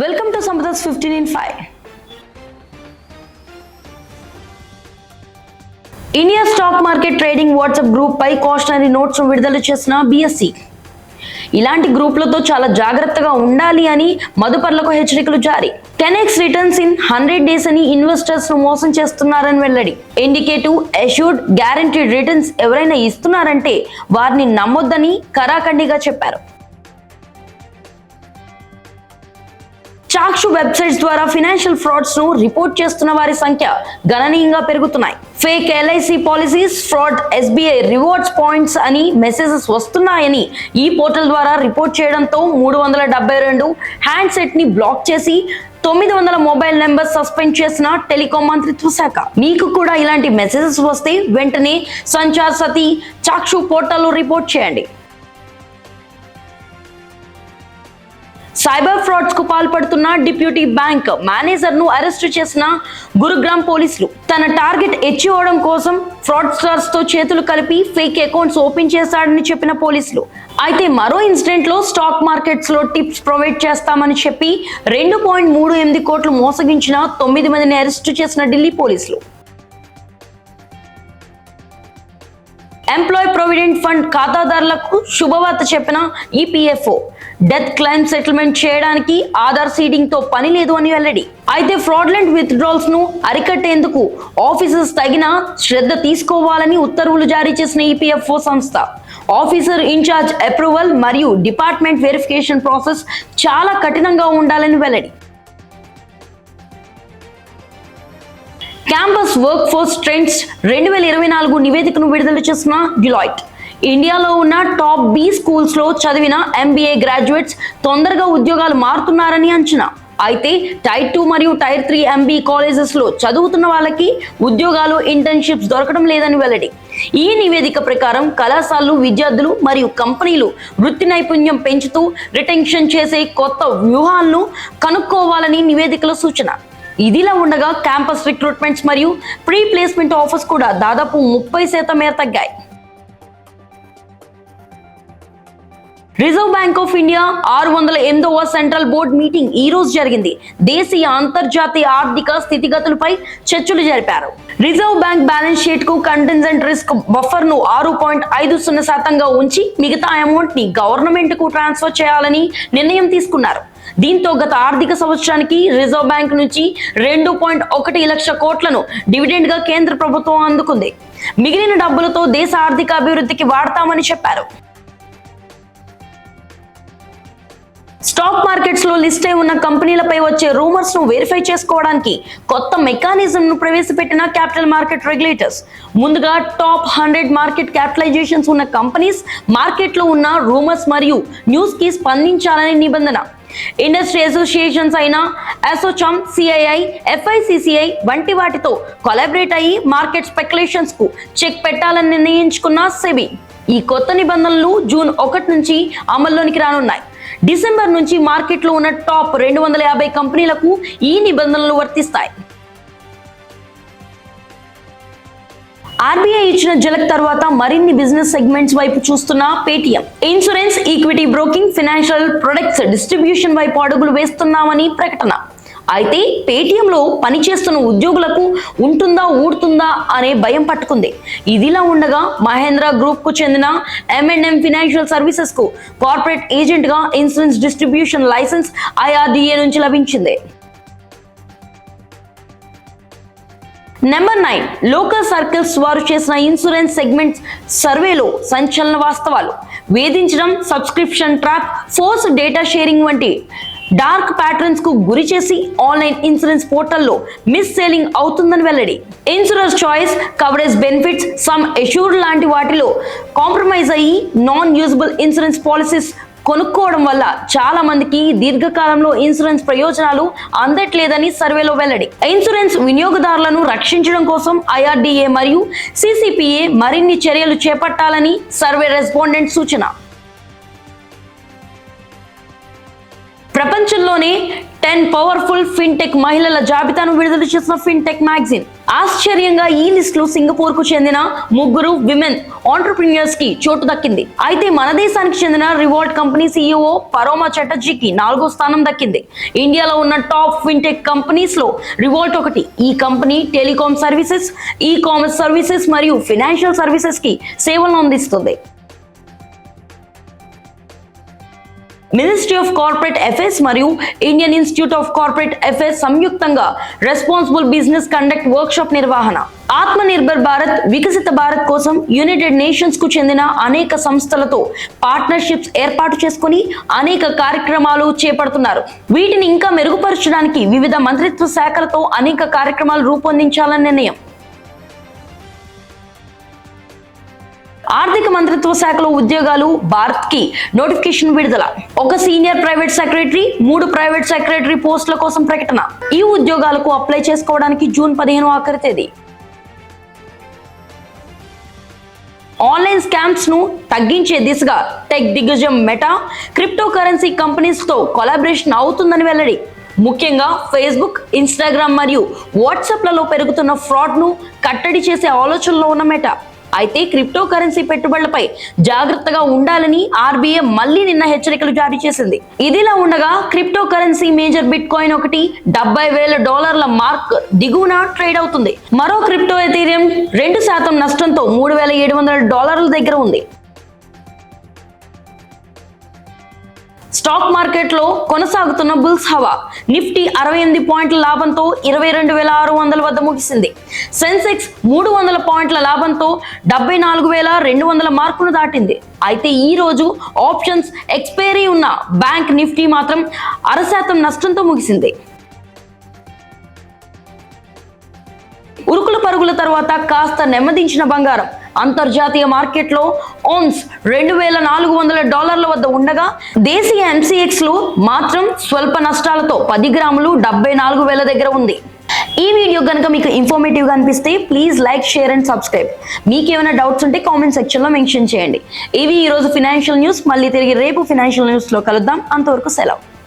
Welcome to సంపదస్ fifteen in five India stock market trading WhatsApp group pi cautionary notes విడుదల చేసిన BSc ఇలాంటి గ్రూపులతో చాలా జాగ్రత్తగా ఉండాలి అని మదుపర్లకు హెచ్చరికలు జారీ. Ten x returns in hundred days అని ఇన్వెస్టర్స్ను మోసం చేస్తున్నారని వెల్లడి. ఇండికేటివ్ అష్యూర్డ్ గ్యారంటీడ్ రిటర్న్స్ ఎవరైనా ఇస్తున్నారంటే వారిని నమ్మొద్దని కరాఖండిగా చెప్పారు. చాక్షు వెబ్సైట్స్ ద్వారా ఫినాన్షియల్ ఫ్రాడ్స్ను రిపోర్ట్ చేస్తున్న వారి సంఖ్య గణనీయంగా పెరుగుతున్నాయి. Fake LIC policies fraud SBI rewards points అని మెసేజెస్ వస్తున్నాయని ఈ పోర్టల్ ద్వారా రిపోర్ట్ చేయడంతో మూడు వందల డెబ్బై రెండు హ్యాండ్సెట్ని బ్లాక్ చేసి తొమ్మిది వందల మొబైల్ నెంబర్ సస్పెండ్ చేసిన టెలికాం మంత్రిత్వ శాఖ. మీకు కూడా ఇలాంటి మెసేజెస్ వస్తే వెంటనే సంచార్ సతి చాక్షు పోర్టల్లో రిపోర్ట్ చేయండి. సైబర్ ఫ్రాడ్స్కు పాల్పడుతున్న డిప్యూటీ బ్యాంక్ మేనేజర్ను అరెస్ట్ చేసిన గురుగ్రామ్ పోలీసులు. తన టార్గెట్ ఎచ్చివడం కోసం ఫ్రాడ్స్టర్స్తో చేతులు కలిపి ఫేక్ అకౌంట్స్ ఓపెన్ చేశాడని చెప్పిన పోలీసులు. అయితే మరో ఇన్సిడెంట్లో స్టాక్ మార్కెట్స్లో టిప్స్ ప్రొవైడ్ చేస్తామని చెప్పి రెండు పాయింట్ మూడు ఎనిమిది కోట్లు మోసగించిన తొమ్మిది మందిని అరెస్ట్ చేసిన ఢిల్లీ పోలీసులు. ఎంప్లాయ్ ప్రొవిడెంట్ ఫండ్ ఖాతాదారులకు శుభవార్త చెప్పిన ఈపీఎఫ్ఓ డెత్ క్లైమ్ సెటిల్మెంట్ చేయడానికి ఆధార్ సీడింగ్తో పని లేదు అని వెల్లడి. అయితే ఫ్రాడ్లెంట్ విత్డ్రాల్స్ను అరికట్టేందుకు ఆఫీసర్స్ తగిన శ్రద్ధ తీసుకోవాలని ఉత్తర్వులు జారీ చేసిన ఈపీఎఫ్ఓ సంస్థ. ఆఫీసర్ ఇన్ఛార్జ్ అప్రూవల్ మరియు డిపార్ట్మెంట్ వెరిఫికేషన్ ప్రాసెస్ చాలా కఠినంగా ఉండాలని వెల్లడి. క్యాంపస్ వర్క్ ఫోర్స్ ట్రెండ్స్ రెండు వేల ఇరవై నాలుగు నివేదికను విడుదల చేసిన డిలాయిట్. ఇండియాలో ఉన్న టాప్ బి స్కూల్స్లో చదివిన ఎంబీఏ గ్రాడ్యుయేట్స్ తొందరగా ఉద్యోగాలు మారుతున్నారని అంచనా. అయితే టైర్ టూ మరియు టైర్ త్రీ ఎంబీ కాలేజెస్లో చదువుతున్న వాళ్ళకి ఉద్యోగాలు ఇంటర్న్షిప్స్ దొరకడం లేదని వెల్లడి. ఈ నివేదిక ప్రకారం కళాశాలలు విద్యార్థులు మరియు కంపెనీలు వృత్తి నైపుణ్యం పెంచుతూ రిటెన్షన్ చేసే కొత్త వ్యూహాలను కనుక్కోవాలని నివేదికల సూచన. ఇదిలా ఉండగా క్యాంపస్ రిక్రూట్మెంట్స్ మరియు ప్రీ ప్లేస్మెంట్ ఆఫర్స్ కూడా దాదాపు ముప్పై శాతం మేర తగ్గాయి. రిజర్వ్ బ్యాంక్ ఆఫ్ ఇండియా ఆరు వందల ఎనిమిదవ సెంట్రల్ బోర్డ్ మీటింగ్ ఈ రోజు జరిగింది. దేశీయ అంతర్జాతీయ ఆర్థిక స్థితిగతులపై చర్చలు జరిపారు. రిజర్వ్ బ్యాంక్ బ్యాలెన్స్ షీట్కు కంటెన్జెంట్ రిస్క్ బఫర్ను ఆరు పాయింట్ ఐదు సున్నా శాతంగా ఉంచి మిగతా అమౌంట్ని గవర్నమెంట్కు ట్రాన్స్ఫర్ చేయాలని నిర్ణయం తీసుకున్నారు. దీంతో గత ఆర్థిక సంవత్సరానికి రిజర్వ్ బ్యాంక్ నుంచి రెండు పాయింట్ ఒకటి లక్ష కోట్లను డివిడెండ్గా కేంద్ర ప్రభుత్వం అందుకుంది. మిగిలిన డబ్బులతో దేశ ఆర్థిక అభివృద్ధికి వాడతామని చెప్పారు. స్టాక్ మార్కెట్స్లో లిస్ట్ అయి ఉన్న కంపెనీలపై వచ్చే రూమర్స్ను వెరిఫై చేసుకోవడానికి కొత్త మెకానిజం ను ప్రవేశపెట్టిన క్యాపిటల్ మార్కెట్ రెగ్యులేటర్స్. ముందుగా టాప్ హండ్రెడ్ మార్కెట్ క్యాపిటలైజేషన్స్ ఉన్న కంపెనీస్ మార్కెట్లో ఉన్న రూమర్స్ మరియు న్యూస్కి స్పందించాలనే నిబంధన. ఇండస్ట్రీ అసోసియేషన్స్ అయిన అసోచామ్ సిఐఐ ఎఫ్ఐసిసిఐ వంటి వాటితో కొలాబరేట్ అయ్యి మార్కెట్ స్పెక్యులేషన్స్కు చెక్ పెట్టాలని నిర్ణయించుకున్న సెబీ. ఈ కొత్త నిబంధనలు జూన్ ఒకటి నుంచి అమల్లోనికి రానున్నాయి. డిసెంబర్ నుంచి మార్కెట్లో ఉన్న టాప్ రెండు వందల యాభై కంపెనీలకు ఈ నిబంధనలు వర్తిస్తాయి. ఆర్బీఐ ఇచ్చిన జలక్ తర్వాత మరిన్ని బిజినెస్ సెగ్మెంట్స్ వైపు చూస్తున్న Paytm. Insurance equity broking financial products distribution వైపు అడుగులు వేస్తున్నామని ప్రకటన. అయితే పేటీఎంలో పనిచేస్తున్న ఉద్యోగులకు ఉంటుందా ఊడుతుందా అనే భయం పట్టుకుంది. ఇదిలా ఉండగా మహేంద్ర గ్రూప్కు చెందిన ఎంఎన్ఎం ఫినాన్షియల్ సర్వీసెస్కు కార్పొరేట్ ఏజెంట్గా ఇన్సూరెన్స్ డిస్ట్రిబ్యూషన్ లైసెన్స్ ఐఆర్డిఏ నుంచి లభించింది. నెంబర్ నైన్ లోకల్ సర్కిల్స్ వారు చేసిన ఇన్సూరెన్స్ సెగ్మెంట్ సర్వేలో సంచలన వాస్తవాలు. వేధించడం subscription trap force data sharing వంటి డార్క్ ప్యాటర్న్స్కు గురి చేసి ఆన్లైన్ ఇన్సూరెన్స్ పోర్టల్లో మిస్ సేలింగ్ అవుతుందని వెల్లడి. Insurance choice coverage benefits sum assured లాంటి వాటిలో కాంప్రమైజ్ అయ్యి నాన్ యూజబుల్ ఇన్సూరెన్స్ పాలసీస్ కొనుక్కోవడం వల్ల చాలా మందికి దీర్ఘకాలంలో ఇన్సూరెన్స్ ప్రయోజనాలు అందట్లేదని సర్వేలో వెల్లడి. ఇన్సూరెన్స్ వినియోగదారులను రక్షించడం కోసం ఐఆర్డీఏ మరియు సిసిపిఏ మరిన్ని చర్యలు చేపట్టాలని సర్వే రెస్పాండెంట్ సూచన. ప్రపంచంలోనే టెన్ పవర్ఫుల్ ఫిన్టెక్ మహిళల జాబితాను విడుదల చేసిన ఫిన్టెక్ మ్యాగజైన్. ఆశ్చర్యంగా ఈ లిస్ట్లో సింగపూర్కు చెందిన ముగ్గురు విమెన్ ఆంటర్ప్రినియర్స్కి చోటు దక్కింది. అయితే మన దేశానికి చెందిన రివాల్ట్ కంపెనీ సీఈఓ పరోమా చటర్జీకి నాలుగో స్థానం దక్కింది. ఇండియాలో ఉన్న టాప్ ఫిన్టెక్ కంపెనీస్లో రివాల్ట్ ఒకటి. ఈ company telecom services ecommerce services మరియు ఫినాన్షియల్ సర్వీసెస్కి సేవలను అందిస్తుంది. మినిస్ట్రీ ఆఫ్ కార్పొరేట్ అఫైర్స్ మరియు Indian Institute of Corporate Affairs సంయుక్తంగా రెస్పాన్సిబుల్ బిజినెస్ కండక్ట్ వర్క్షాప్ నిర్వహణ. ఆత్మ నిర్భర్ భారత్ వికసిత భారత్ కోసం యునైటెడ్ నేషన్స్కు చెందిన అనేక సంస్థలతో పార్ట్నర్షిప్స్ ఏర్పాటు చేసుకుని అనేక కార్యక్రమాలు చేపడుతున్నారు. వీటిని ఇంకా మెరుగుపరచడానికి వివిధ మంత్రిత్వ శాఖలతో అనేక కార్యక్రమాలు రూపొందించాలని నిర్ణయం. ఆర్థిక మంత్రిత్వ శాఖలో ఉద్యోగాలు భారత్కి నోటిఫికేషన్ విడుదల. ఒక సీనియర్ ప్రైవేట్ సెక్రటరీ మూడు ప్రైవేట్ సెక్రటరీ పోస్టుల కోసం ప్రకటన. ఈ ఉద్యోగాలకు అప్లై చేసుకోవడానికి జూన్ పదిహేను ఆఖరి తేదీ. ఆన్లైన్ స్కామ్స్ను తగ్గించే దిశగా టెక్ దిగ్గజం మెటా క్రిప్టో కరెన్సీ కంపెనీస్తో కొలాబరేషన్ అవుతుందని వెల్లడి. ముఖ్యంగా ఫేస్బుక్ ఇన్స్టాగ్రామ్ మరియు వాట్సాప్లలో పెరుగుతున్న ఫ్రాడ్ను కట్టడి చేసే ఆలోచనలో ఉన్న మెటా. అయితే క్రిప్టో కరెన్సీ పెట్టుబడులపై జాగ్రత్తగా ఉండాలని ఆర్బీఐ మళ్ళీ నిన్న హెచ్చరికలు జారీ చేసింది. ఇదిలా ఉండగా cryptocurrency major bitcoin ఒకటి డెబ్బై వేల డాలర్ల మార్క్ దిగువన ట్రేడ్ అవుతుంది. మరో క్రిప్టో ఎథీరియం రెండు శాతం నష్టంతో మూడు వేల ఏడు వందల డాలర్ల దగ్గర ఉంది. స్టాక్ మార్కెట్లో కొనసాగుతున్న బుల్స్ హవా. నిఫ్టీ అరవై ఎనిమిది పాయింట్ల లాభంతో ఇరవై రెండు వేల ఆరు వందల వద్ద ముగిసింది. సెన్సెక్స్ మూడు వందల పాయింట్ల లాభంతో డెబ్బై నాలుగు వేల రెండు వందల మార్కును దాటింది. అయితే ఈ రోజు ఆప్షన్స్ ఎక్స్పైరీ ఉన్న బ్యాంక్ నిఫ్టీ మాత్రం అర శాతం నష్టంతో ముగిసింది. ఉరుకుల పరుగుల తర్వాత కాస్త నెమ్మదించిన బంగారం. అంతర్జాతీయ మార్కెట్లో ఓన్స్ రెండు వేల నాలుగు వందల డాలర్ల వద్ద ఉండగా దేశీయ ఎంసీఎక్స్లో మాత్రం స్వల్ప నష్టాలతో పది గ్రాములు డెబ్బై నాలుగు వేల దగ్గర ఉంది. ఈ వీడియో కనుక మీకు ఇన్ఫర్మేటివ్గా అనిపిస్తే please like share and subscribe మీకు ఏమైనా డౌట్స్ ఉంటే కామెంట్ సెక్షన్లో మెన్షన్ చేయండి. ఇవి ఈ రోజు ఫినాన్షియల్ న్యూస్ మళ్ళీ తిరిగి రేపు ఫినాన్షియల్ న్యూస్లో కలుద్దాం. అంతవరకు సెలవు.